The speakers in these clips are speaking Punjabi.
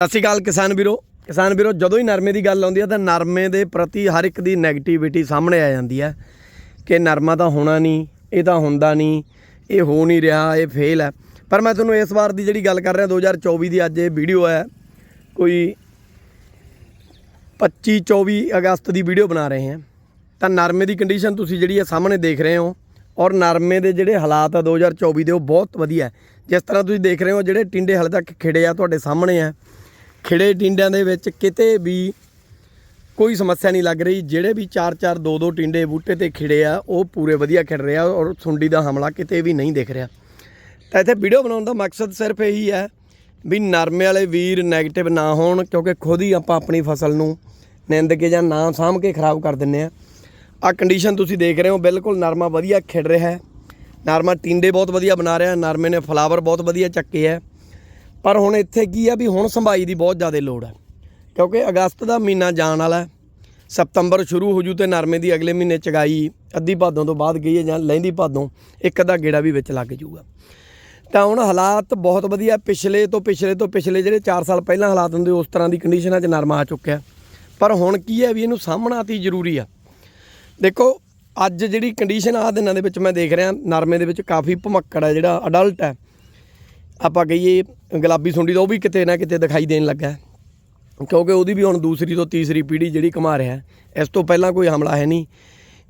ਸਤਿ ਸ਼੍ਰੀ ਅਕਾਲ ਕਿਸਾਨ ਵੀਰੋ। ਕਿਸਾਨ ਵੀਰੋ, ਜਦੋਂ ਹੀ ਨਰਮੇ ਦੀ ਗੱਲ ਆਉਂਦੀ ਹੈ ਤਾਂ ਨਰਮੇ ਦੇ ਪ੍ਰਤੀ ਹਰ ਇੱਕ ਦੀ 네ਗੇਟਿਵਿਟੀ ਸਾਹਮਣੇ ਆ ਜਾਂਦੀ ਹੈ ਕਿ ਨਰਮਾ ਤਾਂ ਹੋਣਾ ਨਹੀਂ, ਇਹ ਤਾਂ ਹੁੰਦਾ ਨਹੀਂ, ਇਹ ਹੋ ਨਹੀਂ ਰਿਹਾ, ਇਹ ਫੇਲ ਹੈ। ਪਰ ਮੈਂ ਤੁਹਾਨੂੰ ਇਸ ਵਾਰ ਦੀ ਜਿਹੜੀ ਗੱਲ ਕਰ ਰਿਹਾ 2024 ਦੀ ਅੱਜ ਇਹ ਵੀਡੀਓ ਹੈ। ਕੋਈ 25 24 ਅਗਸਤ ਦੀ ਵੀਡੀਓ ਬਣਾ ਰਹੇ ਹਾਂ। ਤਾਂ ਨਰਮੇ ਦੀ ਕੰਡੀਸ਼ਨ ਤੁਸੀਂ ਜਿਹੜੀ ਹੈ ਸਾਹਮਣੇ ਦੇਖ ਰਹੇ ਹੋ ਔਰ ਨਰਮੇ ਦੇ ਜਿਹੜੇ ਹਾਲਾਤ ਆ 2024 ਦੇ ਉਹ ਬਹੁਤ ਵਧੀਆ ਜਿਸ ਤਰ੍ਹਾਂ ਤੁਸੀਂ ਦੇਖ ਰਹੇ ਹੋ, ਜਿਹੜੇ ਟਿੰਡੇ ਹਲੇ ਤੱਕ ਖਿੜੇ ਆ, ਤੁਹਾਡੇ ਸਾਹਮਣੇ ਆ ਖਿੜੇ ਟਿੰਡਿਆਂ ਦੇ ਵਿੱਚ ਕਿਤੇ ਵੀ ਕੋਈ ਸਮੱਸਿਆ ਨਹੀਂ ਲੱਗ ਰਹੀ। ਜਿਹੜੇ ਵੀ 4-4 2-2 ਟਿੰਡੇ ਬੂਟੇ ਤੇ ਖਿੜੇ ਆ, ਉਹ ਪੂਰੇ ਵਧੀਆ ਖਿੜ ਰਹੇ ਆ ਔਰ ਸੁੰਡੀ ਦਾ ਹਮਲਾ ਕਿਤੇ ਵੀ ਨਹੀਂ ਦਿਖ ਰਿਹਾ। ਤਾਂ ਇੱਥੇ ਵੀਡੀਓ ਬਣਾਉਣ ਦਾ ਮਕਸਦ ਸਿਰਫ ਇਹੀ ਹੈ ਵੀ ਨਰਮੇ ਵਾਲੇ ਵੀਰ 네ਗੇਟਿਵ ਨਾ ਹੋਣ, ਕਿਉਂਕਿ ਖੁਦ ਹੀ ਆਪਾਂ ਆਪਣੀ ਫਸਲ ਨੂੰ ਨਿੰਦ ਕੇ ਜਾਂ ਨਾ ਸਾਂਭ ਕੇ ਖਰਾਬ ਕਰ ਦਿੰਨੇ ਆ। ਆ ਕੰਡੀਸ਼ਨ ਤੁਸੀਂ ਦੇਖ ਰਹੇ ਹੋ, ਬਿਲਕੁਲ ਨਰਮਾ ਵਧੀਆ ਖਿੜ ਰਿਹਾ ਹੈ। ਨਰਮਾ ਟਿੰਡੇ ਬਹੁਤ ਵਧੀਆ ਬਣਾ ਰਿਹਾ, ਨਰਮੇ ਨੇ ਫਲਾਵਰ ਬਹੁਤ ਵਧੀਆ ਚੱਕੇ ਹੈ। ਪਰ ਹੁਣ ਇੱਥੇ ਕੀ ਆ ਵੀ ਹੁਣ ਸੰਭਾਈ ਦੀ ਬਹੁਤ ਜ਼ਿਆਦਾ ਲੋੜ ਹੈ। ਕਿਉਂਕਿ ਅਗਸਤ ਦਾ ਮਹੀਨਾ ਜਾਣ ਵਾਲਾ ਸਤੰਬਰ ਸ਼ੁਰੂ ਹੋ ਜੂ ਤੇ ਨਰਮੇ ਦੀ ਅਗਲੇ ਮਹੀਨੇ ਚਗਾਈ, ਅੱਧੀ ਭਾਦੋਂ ਤੋਂ ਬਾਅਦ ਗਈ ਹੈ ਜਾਂ ਲਹਿੰਦੀ ਭਾਦੋਂ, ਇੱਕ ਅੱਧਾ ਗੇੜਾ ਵੀ ਵਿੱਚ ਲੱਗ ਜੂਗਾ। ਤਾਂ ਹੁਣ ਹਾਲਾਤ ਬਹੁਤ ਵਧੀਆ, ਪਿਛਲੇ ਤੋਂ ਪਿਛਲੇ ਤੋਂ ਪਿਛਲੇ ਜਿਹੜੇ 4 ਸਾਲ ਪਹਿਲਾਂ ਹਾਲਾਤ ਹੁੰਦੇ, ਉਸ ਤਰ੍ਹਾਂ ਦੀ ਕੰਡੀਸ਼ਨਾਂ 'ਚ ਨਰਮਾ ਆ ਚੁੱਕਿਆ ਪਰ ਹੁਣ ਕੀ ਹੈ ਵੀ ਇਹਨੂੰ ਸਾਹਮਣਾ ਤੀ ਜ਼ਰੂਰੀ ਆ। ਦੇਖੋ, ਅੱਜ ਜਿਹੜੀ ਕੰਡੀਸ਼ਨ ਆ ਦਿਨਾਂ ਦੇ ਵਿੱਚ ਮੈਂ ਦੇਖ ਰਿਹਾ, ਨਰਮੇ ਦੇ ਵਿੱਚ ਕਾਫੀ ਭਮੱਕੜ ਹੈ, ਜਿਹੜਾ ਅਡਲਟ ਹੈ। ਆਪਾਂ ਕਹੀਏ ਗੁਲਾਬੀ ਸੁੰਡੀ ਦਾ ਉਹ ਵੀ ਕਿਤੇ ਨਾ ਕਿਤੇ ਦਿਖਾਈ ਦੇਣ ਲੱਗਾ ਕਿਉਂਕਿ ਉਹਦੀ ਵੀ ਹੁਣ ਦੂਸਰੀ ਤੋਂ ਤੀਸਰੀ ਪੀੜ੍ਹੀ ਜਿਹੜੀ ਕਮਾ ਰਿਹਾ ਇਸ ਤੋਂ ਪਹਿਲਾਂ ਕੋਈ ਹਮਲਾ ਹੈ ਨਹੀਂ।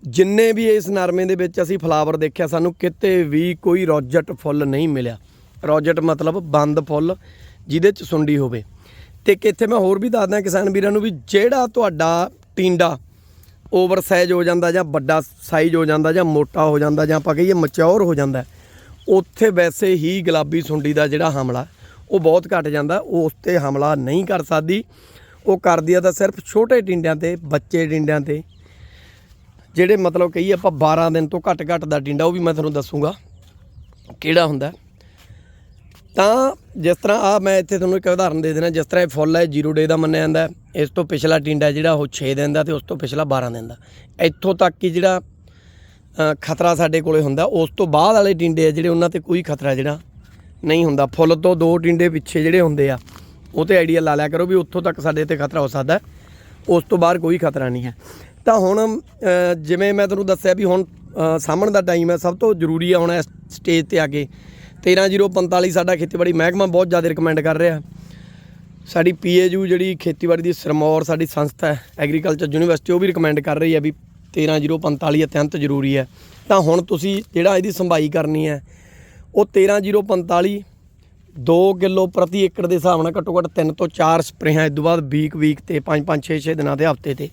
ਜਿੰਨੇ ਵੀ ਇਸ ਨਰਮੇ ਦੇ ਵਿੱਚ ਅਸੀਂ ਫਲਾਵਰ ਦੇਖਿਆ, ਸਾਨੂੰ ਕਿਤੇ ਵੀ ਕੋਈ ਰੋਜਟ ਫੁੱਲ ਨਹੀਂ ਮਿਲਿਆ। ਰੋਜਟ ਮਤਲਬ ਬੰਦ ਫੁੱਲ, ਜਿਹਦੇ ਚ ਸੁੰਡੀ ਹੋਵੇ। ਤੇ ਕਿੱਥੇ ਮੈਂ ਹੋਰ ਵੀ ਦੱਸਦਾ ਕਿਸਾਨ ਵੀਰਾਂ ਨੂੰ ਵੀ ਜਿਹੜਾ ਤੁਹਾਡਾ ਟਿੰਡਾ ਓਵਰ ਸਾਈਜ਼ ਹੋ ਜਾਂਦਾ ਜਾਂ ਵੱਡਾ ਸਾਈਜ਼ ਹੋ ਜਾਂਦਾ ਜਾਂ ਮੋਟਾ ਹੋ ਜਾਂਦਾ ਜਾਂ ਆਪਾਂ ਕਹੀਏ ਮੈਚੁਰ ਹੋ ਜਾਂਦਾ ਉੱਥੇ ਵੈਸੇ ਹੀ ਗੁਲਾਬੀ ਸੁੰਡੀ ਦਾ ਜਿਹੜਾ ਹਮਲਾ, ਉਹ ਬਹੁਤ ਘਟ ਜਾਂਦਾ, ਉਹ ਉਸ ਤੇ ਹਮਲਾ ਨਹੀਂ ਕਰ ਸਕਦੀ। ਉਹ ਕਰਦੀ ਆ ਤਾਂ ਸਿਰਫ ਛੋਟੇ ਡਿੰਡਿਆਂ ਤੇ, ਬੱਚੇ ਡਿੰਡਿਆਂ ਤੇ। ਜਿਹੜੇ ਮਤਲਬ ਕਹੀਏ ਆਪਾਂ 12 ਦਿਨ ਤੋਂ ਘੱਟ ਘੱਟ ਦਾ ਡਿੰਡਾ ਉਹ ਵੀ ਮੈਂ ਤੁਹਾਨੂੰ ਦੱਸੂਗਾ, ਕਿਹੜਾ ਹੁੰਦਾ। ਤਾਂ ਜਿਸ ਤਰ੍ਹਾਂ ਆ ਮੈਂ ਇੱਥੇ ਤੁਹਾਨੂੰ ਇੱਕ ਉਦਾਹਰਨ ਦੇ ਦੇਣਾ ਜਿਸ ਤਰ੍ਹਾਂ ਇਹ ਫੁੱਲ ਹੈ 0 ਡੇ ਦਾ ਮੰਨਿਆ ਜਾਂਦਾ। ਇਸ ਤੋਂ ਪਿਛਲਾ ਟਿੰਡਾ ਜਿਹੜਾ ਉਹ 6 ਦਿਨ ਦਾ ਤੇ ਉਸ ਤੋਂ ਪਿਛਲਾ 12 ਦਿਨ ਦਾ। ਇੱਥੋਂ ਤੱਕ ਕਿ ਜਿਹੜਾ ਖਤਰਾ ਸਾਡੇ ਕੋਲੇ ਹੁੰਦਾ। ਉਸ ਤੋਂ ਬਾਅਦ ਵਾਲੇ ਟਿੰਡੇ ਆ ਜਿਹੜੇ, ਉਹਨਾਂ ਤੇ ਕੋਈ ਖਤਰਾ ਜਿਹੜਾ ਨਹੀਂ ਹੁੰਦਾ। ਫੁੱਲ ਤੋਂ ਦੋ ਟਿੰਡੇ ਪਿੱਛੇ ਜਿਹੜੇ ਹੁੰਦੇ ਆ, ਉਹ ਤੇ ਆਈਡੀਆ ਲਾ ਲਿਆ ਕਰੋ ਵੀ ਉੱਥੋਂ ਤੱਕ ਸਾਡੇ ਤੇ ਖਤਰਾ ਹੋ ਸਕਦਾ ਉਸ ਤੋਂ ਬਾਅਦ ਕੋਈ ਖਤਰਾ ਨਹੀਂ ਹੈ। ਤਾਂ ਹੁਣ ਜਿਵੇਂ ਮੈਂ ਤੁਹਾਨੂੰ ਦੱਸਿਆ ਵੀ ਹੁਣ ਸਾਹਮਣ ਦਾ ਟਾਈਮ ਹੈ, ਸਭ ਤੋਂ ਜ਼ਰੂਰੀ ਹੈ ਹੁਣ ਇਸ ਸਟੇਜ ਤੇ ਆ ਕੇ। 13045 ਸਾਡਾ ਖੇਤੀਬਾੜੀ ਮਹਿਕਮਾ ਬਹੁਤ ਜ਼ਿਆਦਾ ਰਿਕਮੈਂਡ ਕਰ ਰਿਹਾ। ਸਾਡੀ ਪੀਏਯੂ ਜਿਹੜੀ ਖੇਤੀਬਾੜੀ ਦੀ ਸਰਮੌਰ ਸਾਡੀ ਸੰਸਥਾ ਹੈ ਐਗਰੀਕਲਚਰ ਯੂਨੀਵਰਸਿਟੀ, ਉਹ ਵੀ ਰਿਕਮੈਂਡ ਕਰ ਰਹੀ ਹੈ ਵੀ 13045 ਅਤਿਅੰਤ ਜ਼ਰੂਰੀ ਹੈ। ਤਾਂ ਹੁਣ ਤੁਸੀਂ ਜਿਹੜਾ ਇਹਦੀ ਸੰਭਾਈ ਕਰਨੀ ਹੈ, ਉਹ 13045 2 ਕਿਲੋ ਪ੍ਰਤੀ ਏਕੜ ਦੇ ਹਿਸਾਬ ਨਾਲ ਘੱਟੋ ਘੱਟ 3 ਤੋਂ 4 ਸਪਰੇਹਾਂ ਇਸ ਤੋਂ ਬਾਅਦ ਵੀਕ ਵੀਕ ਤੇ 5 5 6 6 ਦਿਨਾਂ ਦੇ ਹਫ਼ਤੇ ਤੇ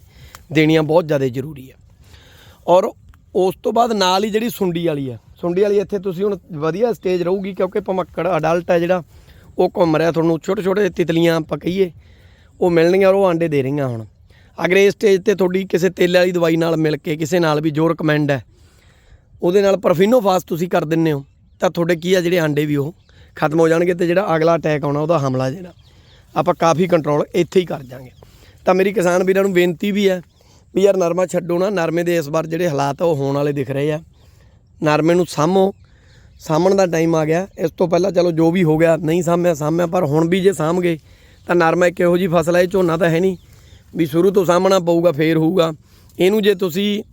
ਦੇਣੀਆਂ ਬਹੁਤ ਜ਼ਿਆਦਾ ਜ਼ਰੂਰੀ ਹੈ। ਔਰ ਉਸ ਤੋਂ ਬਾਅਦ ਨਾਲ ਹੀ ਜਿਹੜੀ ਸੁੰਡੀ ਵਾਲੀ ਹੈ, ਸੁੰਡੀ ਵਾਲੀ ਇੱਥੇ ਤੁਸੀਂ ਹੁਣ ਵਧੀਆ ਸਟੇਜ ਰਹੂਗੀ ਕਿਉਂਕਿ ਭਮੱਕੜ ਅਡਲਟ ਹੈ ਜਿਹੜਾ, ਉਹ ਘੁੰਮ ਰਿਹਾ, ਤੁਹਾਨੂੰ ਛੋਟੇ ਛੋਟੇ ਤਿਤਲੀਆਂ ਆਪਾਂ ਕਹੀਏ ਉਹ ਮਿਲਣਗੀਆਂ ਔਰ ਉਹ ਆਂਡੇ ਦੇ ਰਹੀਆਂ ਹੁਣ। ਅਗਰ ਇਸ ਸਟੇਜ ਤੇ ਤੁਹਾਡੀ ਕਿਸੇ ਤੇਲ ਵਾਲੀ ਦਵਾਈ ਨਾਲ ਮਿਲ ਕੇ, ਕਿਸੇ ਨਾਲ ਵੀ ਜੋ ਰეკਮੈਂਡ ਹੈ, ਉਹਦੇ ਨਾਲ ਪਰਫਿਨੋਫਾਸ ਤੁਸੀਂ ਕਰ ਦਿੰਨੇ ਹੋ। ਤਾਂ ਤੁਹਾਡੇ ਕੀ ਆ ਜਿਹੜੇ ਆਂਡੇ ਵੀ ਉਹ ਖਤਮ ਹੋ ਜਾਣਗੇ ਤੇ ਜਿਹੜਾ ਅਗਲਾ ਅਟੈਕ ਆਉਣਾ ਉਹਦਾ ਹਮਲਾ ਜਿਹੜਾ, ਆਪਾਂ ਕਾਫੀ ਕੰਟਰੋਲ ਇੱਥੇ ਹੀ ਕਰ ਜਾਾਂਗੇ ਤਾਂ ਮੇਰੀ ਕਿਸਾਨ ਵੀਰਾਂ ਨੂੰ ਬੇਨਤੀ ਵੀ ਹੈ ਵੀ ਯਾਰ ਨਰਮਾ ਛੱਡੋ ਨਾ, ਨਰਮੇ ਦੇ ਇਸ ਵਾਰ ਜਿਹੜੇ ਹਾਲਾਤ ਆ ਉਹ ਹੋਣ ਵਾਲੇ ਦਿਖ ਰਹੇ ਆ। ਨਰਮੇ ਨੂੰ ਸਾਂਭੋ ਸਾਂਭਣ ਦਾ ਟਾਈਮ ਆ ਗਿਆ। ਇਸ ਤੋਂ ਪਹਿਲਾਂ ਚਲੋ ਜੋ ਵੀ ਹੋ ਗਿਆ, ਨਹੀਂ ਸਾਂਭਿਆ ਸਾਂਭਿਆ, ਪਰ ਹੁਣ ਵੀ ਜੇ ਸਾਂਭ ਗਏ, ਤਾਂ ਨਰਮਾ ਇੱਕ ਇਹੋ ਜੀ ਫਸਲ ਹੈ ਇਹ ਝੋਨਾ ਤਾਂ ਹੈ ਨਹੀਂ। ਵੀ ਸ਼ੁਰੂ ਤੋਂ ਸਾਂਭਣਾ ਪਊਗਾ, ਫੇਰ ਹੋਊਗਾ। ਇਹਨੂੰ ਜੇ ਤੁਸੀਂ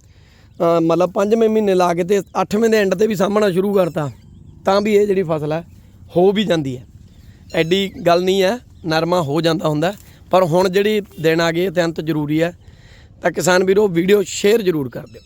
ਮਤਲਬ ਪੰਜਵੇਂ ਮਹੀਨੇ ਲਾ ਕੇ ਤੇ 8ਵੇਂ ਦੇ ਐਂਡ ਤੇ ਵੀ ਸਾਂਭਣਾ ਸ਼ੁਰੂ ਕਰਤਾ, ਤਾਂ ਵੀ ਇਹ ਜਿਹੜੀ ਫਸਲ ਹੈ, ਹੋ ਵੀ ਜਾਂਦੀ ਹੈ। ਐਡੀ ਗੱਲ ਨਹੀਂ ਹੈ, ਨਰਮਾ ਹੋ ਜਾਂਦਾ ਹੁੰਦਾ ਪਰ ਹੁਣ ਜਿਹੜੀ ਦਿਨ ਆ ਗਏ ਅਤਿਅੰਤ ਜ਼ਰੂਰੀ ਹੈ। ਤਾਂ ਕਿਸਾਨ ਵੀਰੋ ਵੀਡੀਓ ਸ਼ੇਅਰ ਜ਼ਰੂਰ ਕਰ ਦਿਓ।